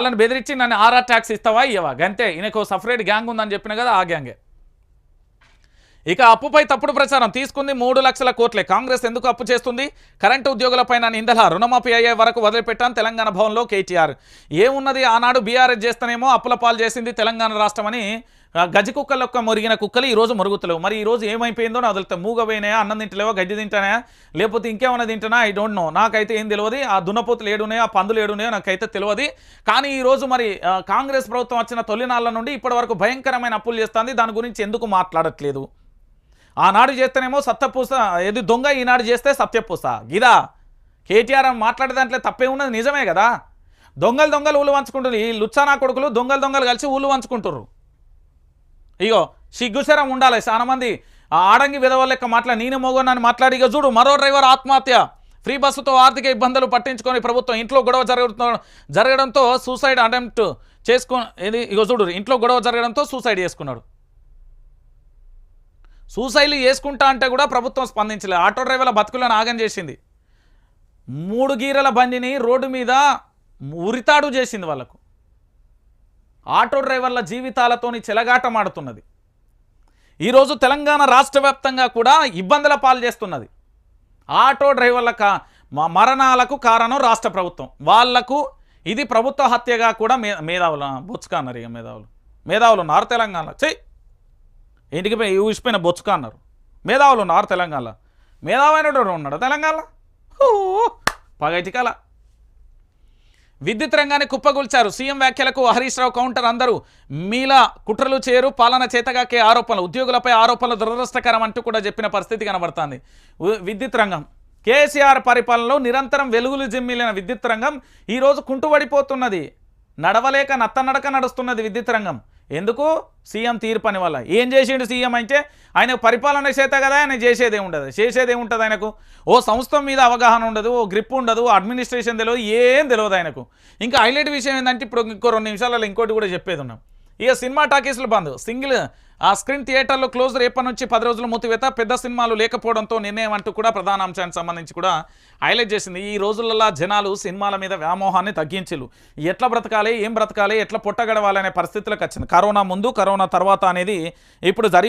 వాళ్ళని బెదిరించి నన్ను ఆర్ఆర్ ట్యాక్స్ ఇస్తావా? ఇవ్వవా గంతే. ఈయనకు సపరేట్ గ్యాంగ్ ఉందని చెప్పిన కదా ఆ గ్యాంగే. ఇక అప్పుపై తప్పుడు ప్రచారం. తీసుకుంది మూడు లక్షల కోట్లే. కాంగ్రెస్ ఎందుకు అప్పు చేస్తుంది? కరెంటు ఉద్యోగులపైన నిందల రుణమాఫీ అయ్యే వరకు వదిలిపెట్టాను తెలంగాణ భవన్లో కేటీఆర్. ఏమున్నది ఆనాడు బీఆర్ఎస్ చేస్తేనేమో అప్పుల పాలు చేసింది తెలంగాణ రాష్ట్రమని ఆ, కుక్కల యొక్క మురిగిన కుక్కలు ఈ రోజు మురుగుతలేవు. మరి ఈ రోజు ఏమైపోయిందో నాకు తెలుస్తుంది మూగపోయినాయా అన్నం తింటలేవా గడ్డి తింటానా లేకపోతే ఇంకేమైనా తింటానా? ఐ డోంట్ నో నాకైతే ఏం తెలియదు. ఆ దున్నపోతులు ఏడున్నాయో ఆ పందులు ఏడున్నాయో నాకైతే తెలియదు. కానీ ఈ రోజు మరి కాంగ్రెస్ ప్రభుత్వం వచ్చిన తొలినాళ్ళ నుండి ఇప్పటి వరకు భయంకరమైన అప్పులు చేస్తుంది. దాని గురించి ఎందుకు మాట్లాడట్లేదు? ఆనాడు చేస్తేనేమో సత్యపూస ఏది దొంగ ఈనాడు చేస్తే సత్యపూస గిదా కేటీఆర్ మాట్లాడే దాంట్లో తప్పే ఉన్నది నిజమే కదా? దొంగలు దొంగలు ఊళ్ళు వంచుకుంటారు ఈ లుచ్చానా కొడుకులు దొంగలు దొంగలు కలిసి ఊళ్ళు వంచుకుంటారు ఇగో సిగ్గుశరం ఉండాలి చాలా మంది ఆ ఆడంగి విధవ లెక్క మాట్లాడి నేను మోగొన్నాను మాట్లాడి ఇక చూడు మరో డ్రైవర్ ఆత్మహత్య. ఫ్రీ బస్సుతో ఆర్థిక ఇబ్బందులు పట్టించుకొని ప్రభుత్వం ఇంట్లో గొడవ జరుగుతు జరగడంతో సూసైడ్ అటెంప్ట్ చేసుకో ఇది ఇగో చూడు ఇంట్లో గొడవ జరగడంతో సూసైడ్ చేసుకున్నాడు. సూసైడ్లు చేసుకుంటా అంటే కూడా ప్రభుత్వం స్పందించలేదు ఆటో డ్రైవర్ల బతుకులను ఆగం చేసింది. మూడు గీరల బండిని రోడ్డు మీద ఉరితాడు చేసింది వాళ్ళకు. ఆటో డ్రైవర్ల జీవితాలతోని చెలగాటమాడుతున్నది ఈరోజు తెలంగాణ రాష్ట్ర వ్యాప్తంగా కూడా ఇబ్బందుల పాలు చేస్తున్నది. ఆటో డ్రైవర్ల కా మ- మరణాలకు కారణం రాష్ట్ర ప్రభుత్వం. వాళ్ళకు ఇది ప్రభుత్వ హత్యగా కూడా మే మేధావులు బొచ్చుక అన్నారు ఇక మేధావులు. మేధావులు ఉన్నారు తెలంగాణలో. చెయ్యి ఇంటికి పోయి ఊసిపోయిన బొచ్చుక అన్నారు. మేధావులు ఉన్నారు తెలంగాణలో. మేధావైనటువంటి ఉన్నాడు తెలంగాణలో? ఓ పగైటికల విద్యుత్ రంగాన్ని కుప్పగొల్చారు. సీఎం వ్యాఖ్యలకు హరీష్ రావు కౌంటర్ అందరూ మీలా కుట్రలు చేయరు పాలన చేతగాకే ఆరోపణలు ఉద్యోగులపై ఆరోపణలు దురదృష్టకరం అంటూ కూడా చెప్పిన పరిస్థితి కనబడుతుంది. విద్యుత్ రంగం. కేసీఆర్ పరిపాలనలో నిరంతరం వెలుగులు జిమ్మిలిన విద్యుత్ రంగం ఈరోజు కుంటుబడిపోతున్నది. నడవలేక నత్తనడక నడుస్తున్నది విద్యుత్ రంగం. ఎందుకు? సీఎం తీరు పని వల్ల. ఏం చేసిండు సీఎం అంటే ఆయన పరిపాలన చేత కదా ఆయన చేసేదే ఉండదు చేసేదే ఉంటుంది ఆయనకు? ఓ సంస్థ మీద అవగాహన ఉండదు ఓ గ్రిప్ ఉండదు అడ్మినిస్ట్రేషన్ తెలియదు ఏం తెలియదు ఆయనకు. ఇంకా హైలైట్ విషయం ఏంటంటే ఇప్పుడు ఇంకో రెండు నిమిషాలలో ఇంకోటి కూడా చెప్పేది ఉన్నాం. ఇక సినిమా టాకీస్లు బంద్. సింగిల్ ఆ స్క్రీన్ థియేటర్లో క్లోజ్ రేపటి నుంచి పది రోజులు మూతివేత పెద్ద సినిమాలు లేకపోవడంతో నిర్ణయం అంటూ కూడా ప్రధాన అంశానికి సంబంధించి కూడా హైలైట్ చేసింది. ఈ రోజులలో జనాలు సినిమాల మీద వ్యామోహాన్ని తగ్గించలు ఎట్లా బ్రతకాలి ఏం బ్రతకాలి ఎట్లా పొట్టగడవాలి అనే పరిస్థితులకు వచ్చింది. కరోనా ముందు కరోనా తర్వాత అనేది ఇప్పుడు జరిగి